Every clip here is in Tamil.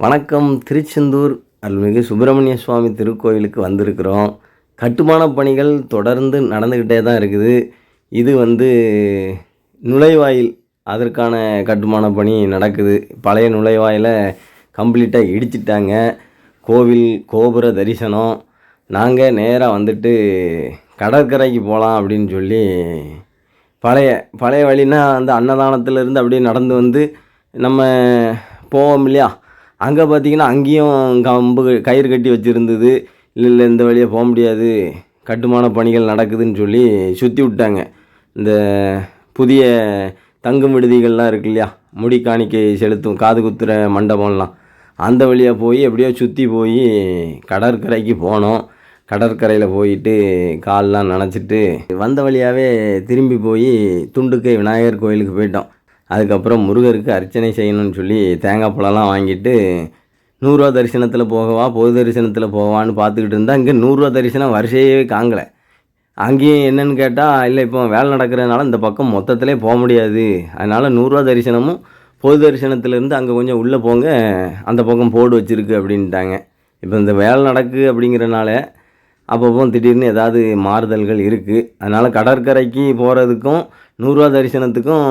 வணக்கம். திருச்செந்தூர் அருள்மிகு சுப்பிரமணிய சுவாமி திருக்கோயிலுக்கு வந்திருக்கிறோம். கட்டுமான பணிகள் தொடர்ந்து நடந்துக்கிட்டே தான் இருக்குது. இது வந்து நுழைவாயில் அதற்கான கட்டுமான பணி நடக்குது. பழைய நுழைவாயிலை கம்ப்ளீட்டாக இடிச்சிட்டாங்க. கோவில் கோபுர தரிசனம். நாங்கள் நேராக வந்துட்டு கடற்கரைக்கு போகலாம் அப்படின்னு சொல்லி பழைய பழைய வழினா அந்த அன்னதானத்துலேருந்து அப்படியே நடந்து வந்து நம்ம போவோம் இல்லையா? அங்கே பார்த்தீங்கன்னா அங்கேயும் கம்பு கயிறு கட்டி வச்சுருந்தது. இல்லை இல்லை இந்த வழியாக போக முடியாது. கட்டுமான பணிகள் நடக்குதுன்னு சொல்லி சுற்றி விட்டாங்க. இந்த புதிய தங்கும் விடுதிகள்லாம் இருக்கு இல்லையா? முடி காணிக்கை செலுத்தும் காது குத்துற மண்டபம்லாம். அந்த வழியாக போய் எப்படியோ சுற்றி போய் கடற்கரைக்கு போனோம். கடற்கரையில் போயிட்டு கால்லாம் நனைச்சிட்டு வந்த வழியாகவே திரும்பி போய் துண்டுக்கை விநாயகர் கோயிலுக்கு போயிட்டோம். அதுக்கப்புறம் முருகருக்கு அர்ச்சனை செய்யணும்னு சொல்லி தேங்காய் பழம்லாம் வாங்கிட்டு நூறுரூவா தரிசனத்தில் போகவா பொது தரிசனத்தில் போவான்னு பார்த்துக்கிட்டு இருந்தால் இங்கே நூறுரூவா தரிசனம் வரிசையே காங்கலை. அங்கேயும் என்னென்னு கேட்டால் இல்லை இப்போ வேலை நடக்கிறதுனால இந்த பக்கம் மொத்தத்திலே போக முடியாது. அதனால் நூறுரூவா தரிசனமும் பொது தரிசனத்துலேருந்து அங்கே கொஞ்சம் உள்ளே போங்க அந்த பக்கம் போர்டு வச்சுருக்கு அப்படின்ட்டாங்க. இப்போ இந்த வேலை நடக்கு அப்படிங்கிறனால அப்பப்போ திடீர்னு ஏதாவது மாறுதல்கள் இருக்குது அதனால் கடற்கரைக்கு போகிறதுக்கும் நூறுரூவா தரிசனத்துக்கும்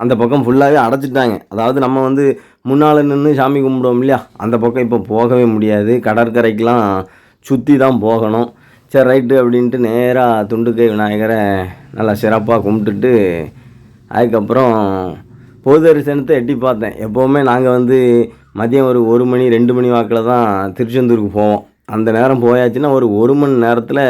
அந்த பக்கம் ஃபுல்லாகவே அடைச்சிட்டாங்க அதாவது நம்ம வந்து முன்னால் நின்று சாமி கும்பிடுவோம் இல்லையா? அந்த பக்கம் இப்போ போகவே முடியாது. கடற்கரைக்கெலாம் சுற்றி தான் போகணும். சரி ரைட்டு அப்படின்ட்டு நேராக துண்டுக்கை விநாயகரை நல்லா சிறப்பாக கும்பிட்டுட்டு அதுக்கப்புறம் பொது தரிசனத்தை எட்டி பார்த்தேன். எப்போவுமே நாங்கள் வந்து மதியம் ஒரு ஒரு மணி ரெண்டு மணி வாக்கில் தான் திருச்செந்தூருக்கு போவோம். அந்த நேரம் போயாச்சுன்னா ஒரு ஒரு மணி நேரத்தில்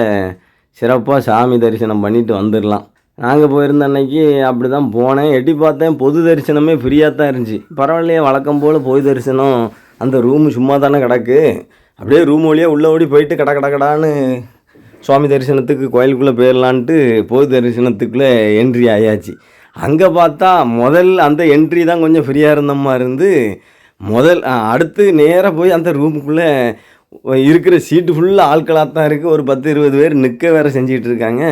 சிறப்பாக சாமி தரிசனம் பண்ணிட்டு வந்துடலாம் நாங்கள் போயிருந்த அன்னைக்கு அப்படி தான் போனேன். எட்டி பார்த்தேன் பொது தரிசனமே ஃப்ரீயாக தான் இருந்துச்சு. பரவாயில்லையே வழக்கம் போல் பொது தரிசனம். அந்த ரூமு சும்மா தானே கிடக்கு. அப்படியே ரூம் வழியாக உள்ளே ஓடி போயிட்டு கட கட கடான்னு சுவாமி தரிசனத்துக்கு கோயிலுக்குள்ளே போயிடலான்ட்டு பொது தரிசனத்துக்குள்ளே என்ட்ரி ஆயாச்சு. அங்கே பார்த்தா முதல் அந்த என்ட்ரி தான் கொஞ்சம் ஃப்ரீயாக இருந்த மாதிரி இருந்து முதல் அடுத்து நேராக போய் அந்த ரூமுக்குள்ளே இருக்கிற சீட்டு ஃபுல்லாக ஆட்களாக தான் இருக்குது ஒரு பத்து இருபது பேர் நிற்க வேறு செஞ்சிகிட்டு இருக்காங்க.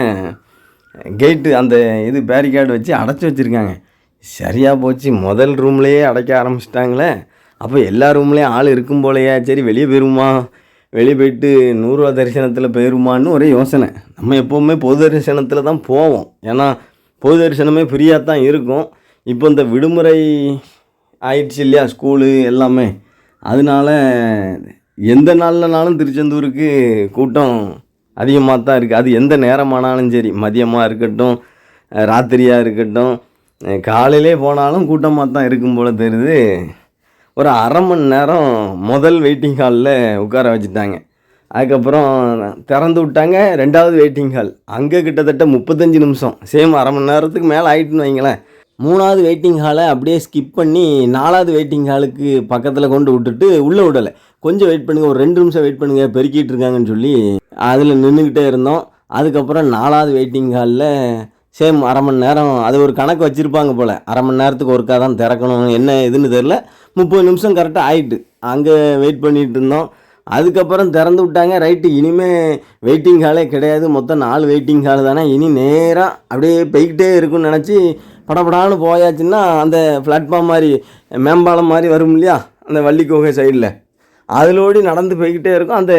கேட்டு அந்த இது பேரிகார்டு வச்சு அடைச்சி வச்சுருக்காங்க. சரியாக போச்சு. முதல் ரூம்லேயே அடைக்க ஆரம்பிச்சிட்டாங்களே. அப்போ எல்லா ரூம்லேயும் ஆள் இருக்கும் போலையா. சரி வெளியே போயிருமா? வெளியே போயிட்டு நூறுரூவா தரிசனத்தில் போயிருமான்னு ஒரே யோசனை. நம்ம எப்போவுமே பொது தரிசனத்தில் தான் போவோம். ஏன்னா பொது தரிசனமே ஃப்ரீயாக தான் இருக்கும். இப்போ இந்த விடுமுறை ஆயிடுச்சு இல்லையா? ஸ்கூலு எல்லாமே. அதனால எந்த நாள்லனாலும் திருச்செந்தூருக்கு கூட்டம் அதிகமாக தான் இருக்குது அது எந்த நேரமானாலும் சரி. மதியமாக இருக்கட்டும் ராத்திரியாக இருக்கட்டும் காலையிலே போனாலும் கூட்டமாக தான் இருக்கும் போல தெரியுது. ஒரு அரை மணி நேரம் முதல் வெயிட்டிங் ஹாலில் உட்கார வச்சுட்டாங்க. அதுக்கப்புறம் திறந்து விட்டாங்க ரெண்டாவது வெயிட்டிங் ஹால் அங்கே கிட்டத்தட்ட முப்பத்தஞ்சு நிமிஷம். சேம் அரை மணி நேரத்துக்கு மேலே ஆகிட்டுன்னு வைங்களேன். மூணாவது வெயிட்டிங் ஹாலை அப்படியே ஸ்கிப் பண்ணி நாலாவது வெயிட்டிங் ஹாலுக்கு பக்கத்தில் கொண்டு விட்டுட்டு உள்ளே விடலை. கொஞ்சம் வெயிட் பண்ணுங்கள் ஒரு ரெண்டு நிமிஷம் வெயிட் பண்ணுங்கள் பெருக்கிட்டு இருக்காங்கன்னு சொல்லி அதில் நின்றுக்கிட்டே இருந்தோம். அதுக்கப்புறம் நாலாவது வெயிட்டிங் ஹாலில் சேம் அரை மணி நேரம் அது ஒரு கணக்கு வச்சுருப்பாங்க போல். அரை மணி நேரத்துக்கு ஒருக்கா தான் திறக்கணும் என்ன இதுன்னு தெரில முப்பது நிமிஷம் கரெக்டாக ஆயிட்டு அங்கே வெயிட் பண்ணிகிட்டு இருந்தோம். அதுக்கப்புறம் திறந்து விட்டாங்க. ரைட்டு இனிமேல் வெயிட்டிங் ஹாலே கிடையாது. மொத்தம் நாலு வெயிட்டிங் ஹால் தானே. இனி நேராக அப்படியே போய்கிட்டே இருக்கும்னு நினச்சி படபடான்னு போயாச்சுன்னா அந்த பிளாட்ஃபார்ம் மாதிரி மேம்பாலம் மாதிரி வரும் இல்லையா? அந்த வள்ளிக்கோகை சைடில் அதிலோடி நடந்து போய்கிட்டே இருக்கும். அந்த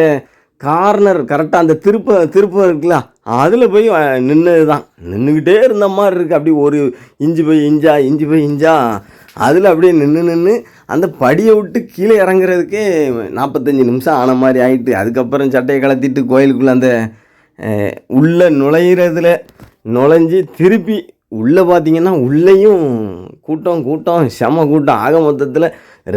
கார்னர் கரெக்டாக அந்த திருப்ப திருப்பம் இருக்குல்ல அதில் போய் நின்னது தான் நின்றுக்கிட்டே இருந்த மாதிரி இருக்குது அப்படி ஒரு இஞ்சி போய் இஞ்சா இஞ்சி போய் இஞ்சா அதில் அப்படியே நின்று நின்று அந்த படியை விட்டு கீழே இறங்குறதுக்கே நாற்பத்தஞ்சு நிமிஷம் ஆன மாதிரி ஆகிட்டு அதுக்கப்புறம் சட்டையை கலத்திட்டு கோயிலுக்குள்ளே அந்த உள்ளே நுழையிறதுல நுழைஞ்சி திருப்பி உள்ளே பார்த்தீங்கன்னா உள்ளேயும் கூட்டம் கூட்டம் செம கூட்டம். ஆக மொத்தத்தில்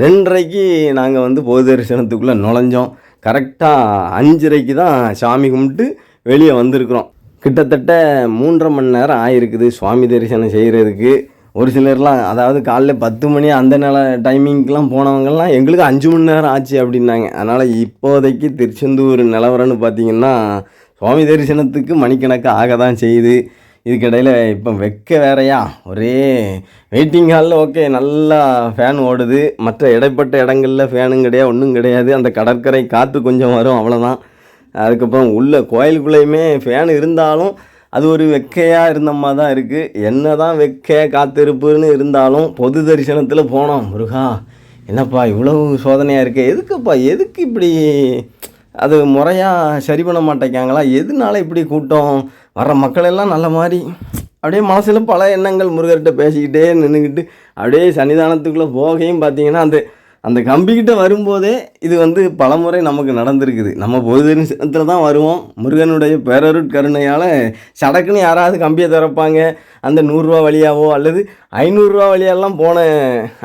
ரெண்டரைக்கு நாங்கள் வந்து பொது தரிசனத்துக்குள்ளே நுழைஞ்சோம். கரெக்டாக அஞ்சரைக்கு தான் சாமி கும்பிட்டு வெளியே வந்திருக்கிறோம். கிட்டத்தட்ட மூன்றரை மணி நேரம் ஆயிருக்குது சுவாமி தரிசனம் செய்கிறதுக்கு ஒரு சிலர்லாம் அதாவது காலைல பத்து மணி அந்த நில டைமிங்க்கெலாம் போனவங்கலாம் எங்களுக்கு அஞ்சு மணி நேரம் ஆச்சு அப்படின்னாங்க. அதனால் இப்போதைக்கு திருச்செந்தூர் நிலவரம்னு பார்த்தீங்கன்னா சுவாமி தரிசனத்துக்கு மணிக்கணக்கு ஆக தான் செய்யுது. இதுக்கிடையில் இப்போ வெக்க வேறையா? ஒரே வெயிட்டிங் ஹாலில் ஓகே நல்லா ஃபேன் ஓடுது. மற்ற இடைப்பட்ட இடங்களில் ஃபேனும் கிடையாது ஒன்றும் கிடையாது. அந்த கடற்கரை காற்று கொஞ்சம் வரும் அவ்வளோதான் அதுக்கப்புறம் உள்ளே கோயிலுக்குள்ளேயுமே ஃபேன் இருந்தாலும் அது ஒரு வெக்கையாக இருந்த மாதிரி தான் இருக்குது என்ன தான் வெக்க காத்திருப்புன்னு இருந்தாலும் பொது தரிசனத்தில் போனோம். முருகா என்னப்பா இவ்வளவு சோதனையாக இருக்கே? எதுக்குப்பா எதுக்கு இப்படி அது முறையாக சரி பண்ண மாட்டேங்காங்களா எதுனால இப்படி கூட்டம்? வர்ற மக்கள் எல்லாம் நல்ல மாதிரி அப்படியே மனசில் பல எண்ணங்கள் முருகர்கிட்ட பேசிக்கிட்டே நின்றுக்கிட்டு அப்படியே சன்னிதானத்துக்குள்ளே போகையும் பார்த்தீங்கன்னா அந்த அந்த கம்பிக்கிட்ட வரும்போதே இது வந்து பலமுறை நமக்கு நடந்திருக்குது. நம்ம பொது தரிசனத்தில் தான் வருவோம். முருகனுடைய பேரருட்கருணையால் சடக்குன்னு யாராவது கம்பியை திறப்பாங்க. அந்த நூறுரூவா வழியாவோ அல்லது ஐநூறுரூவா வழியாலாம் போன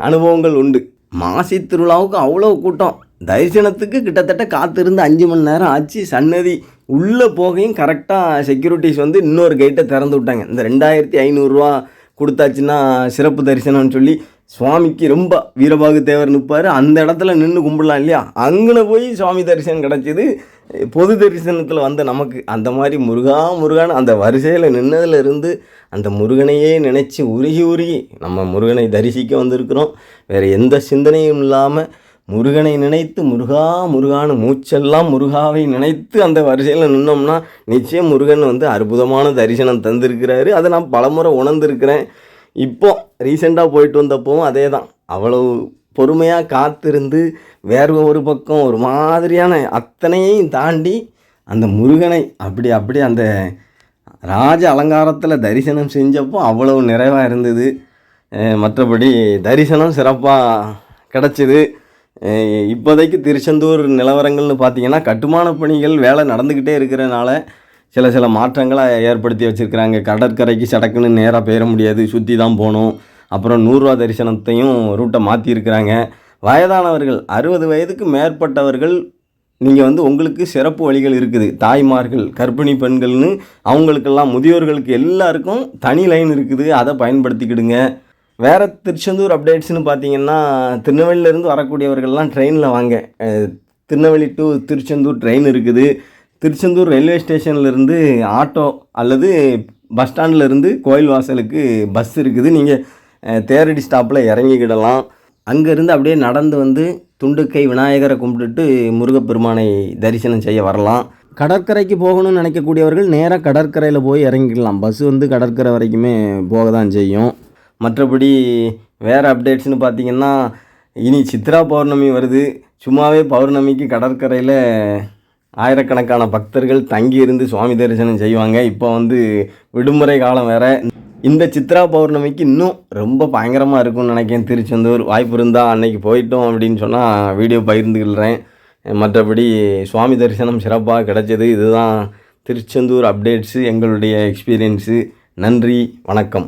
அனுபவங்கள் உண்டு. மாசி திருவிழாவுக்கு அவ்வளோ கூட்டம். தரிசனத்துக்கு கிட்டத்தட்ட காத்திருந்து அஞ்சு மணி நேரம் ஆச்சு. சன்னதி உள்ளே போகையும் கரெக்டாக செக்யூரிட்டிஸ் வந்து இன்னொரு கேட்டை திறந்து விட்டாங்க. இந்த ரெண்டாயிரத்தி ஐநூறுரூவா கொடுத்தாச்சுன்னா சிறப்பு தரிசனம்னு சொல்லி சுவாமிக்கு ரொம்ப வீரபாகு தேவர் நிற்பார் அந்த இடத்துல நின்று கும்பிடலாம் இல்லையா? அங்கே போய் சுவாமி தரிசனம் கிடச்சிது. பொது தரிசனத்தில் வந்த நமக்கு அந்த மாதிரி முருகா முருகான் அந்த வரிசையில் நின்னதுல இருந்து அந்த முருகனையே நினச்சி உருகி உருகி நம்ம முருகனை தரிசிக்க வந்திருக்கிறோம். வேறு எந்த சிந்தனையும் இல்லாமல் முருகனை நினைத்து முருகா முருகான்னு மூச்செல்லாம் முருகாவை நினைத்து அந்த வரிசையில் நின்னோம்னா நிச்சயம் முருகன் வந்து அற்புதமான தரிசனம் தந்திருக்கிறாரு. அதை நான் பலமுறை உணர்ந்திருக்கிறேன். இப்போ ரீசெண்டாக போயிட்டு வந்தப்பவும் அதே தான் அவ்வளவு பொறுமையாக காத்திருந்து வேறு ஒரு பக்கம் ஒரு மாதிரியான அத்தனையும் தாண்டி அந்த முருகனை அப்படி அப்படி அந்த ராஜ அலங்காரத்தில் தரிசனம் செஞ்சப்போ அவ்வளவு நிறைவாக இருந்தது. மற்றபடி தரிசனம் சிறப்பாக கிடச்சிது. இப்போதைக்கு திருச்செந்தூர் நிலவரங்கள்னு பார்த்தீங்கன்னா கட்டுமான பணிகள் வேலை நடந்துக்கிட்டே இருக்கிறனால சில சில மாற்றங்களை ஏற்படுத்தி வச்சுருக்கிறாங்க. கடற்கரைக்கு சடக்குன்னு நேராக போயிட முடியாது. சுற்றி தான் போகணும். அப்புறம் நூறுரூவா தரிசனத்தையும் ரூட்டை மாற்றியிருக்கிறாங்க வயதானவர்கள் அறுபது வயதுக்கு மேற்பட்டவர்கள் நீங்கள் வந்து உங்களுக்கு சிறப்பு வழிகள் இருக்குது. தாய்மார்கள் கர்ப்பிணி பெண்கள்னு அவங்களுக்கெல்லாம் முதியோர்களுக்கு எல்லாருக்கும் தனி லைன் இருக்குது. அதை பயன்படுத்திக்கிடுங்க. வேறு திருச்செந்தூர் அப்டேட்ஸ்னு பார்த்தீங்கன்னா திருநெல்வேலியிலேருந்து வரக்கூடியவர்கள்லாம் ட்ரெயினில் வாங்க. திருநெல்வேலி டு திருச்செந்தூர் ட்ரெயின் இருக்குது. திருச்செந்தூர் ரயில்வே ஸ்டேஷன்லேருந்து ஆட்டோ அல்லது பஸ் ஸ்டாண்ட்லேருந்து கோயில் வாசலுக்கு பஸ் இருக்குது. நீங்கள் தேரடி ஸ்டாப்பில் இறங்கிக்கிடலாம். அங்கேருந்து அப்படியே நடந்து வந்து துண்டுக்கை விநாயகரை கும்பிட்டுட்டு முருகப்பெருமானை தரிசனம் செய்ய வரலாம். கடற்கரைக்கு போகணும்னு நினைக்கக்கூடியவர்கள் நேராக கடற்கரையில் போய் இறங்கிக்கலாம். பஸ் வந்து கடற்கரை வரைக்குமே போக தான் செய்யும். மற்றபடி வேறு அப்டேட்ஸ்னு பார்த்தீங்கன்னா இனி சித்ரா பௌர்ணமி வருது. சும்மாவே பௌர்ணமிக்கு கடற்கரையில் ஆயிரக்கணக்கான பக்தர்கள் தங்கி இருந்து சுவாமி தரிசனம் செய்வாங்க. இப்போ வந்து விடுமுறை காலம் வேறு. இந்த சித்ரா பௌர்ணமிக்கு இன்னும் ரொம்ப பயங்கரமாக இருக்கும்னு நினைக்கிறேன். திருச்செந்தூர் வாய்ப்பு இருந்தால் அன்னைக்கு போயிட்டோம் அப்படின்னு சொன்னால் வீடியோ பகிர்ந்துக்கிறேன். மற்றபடி சுவாமி தரிசனம் சிறப்பாக கிடைச்சது. இதுதான் திருச்செந்தூர் அப்டேட்ஸு எங்களுடைய எக்ஸ்பீரியன்ஸு நன்றி வணக்கம்.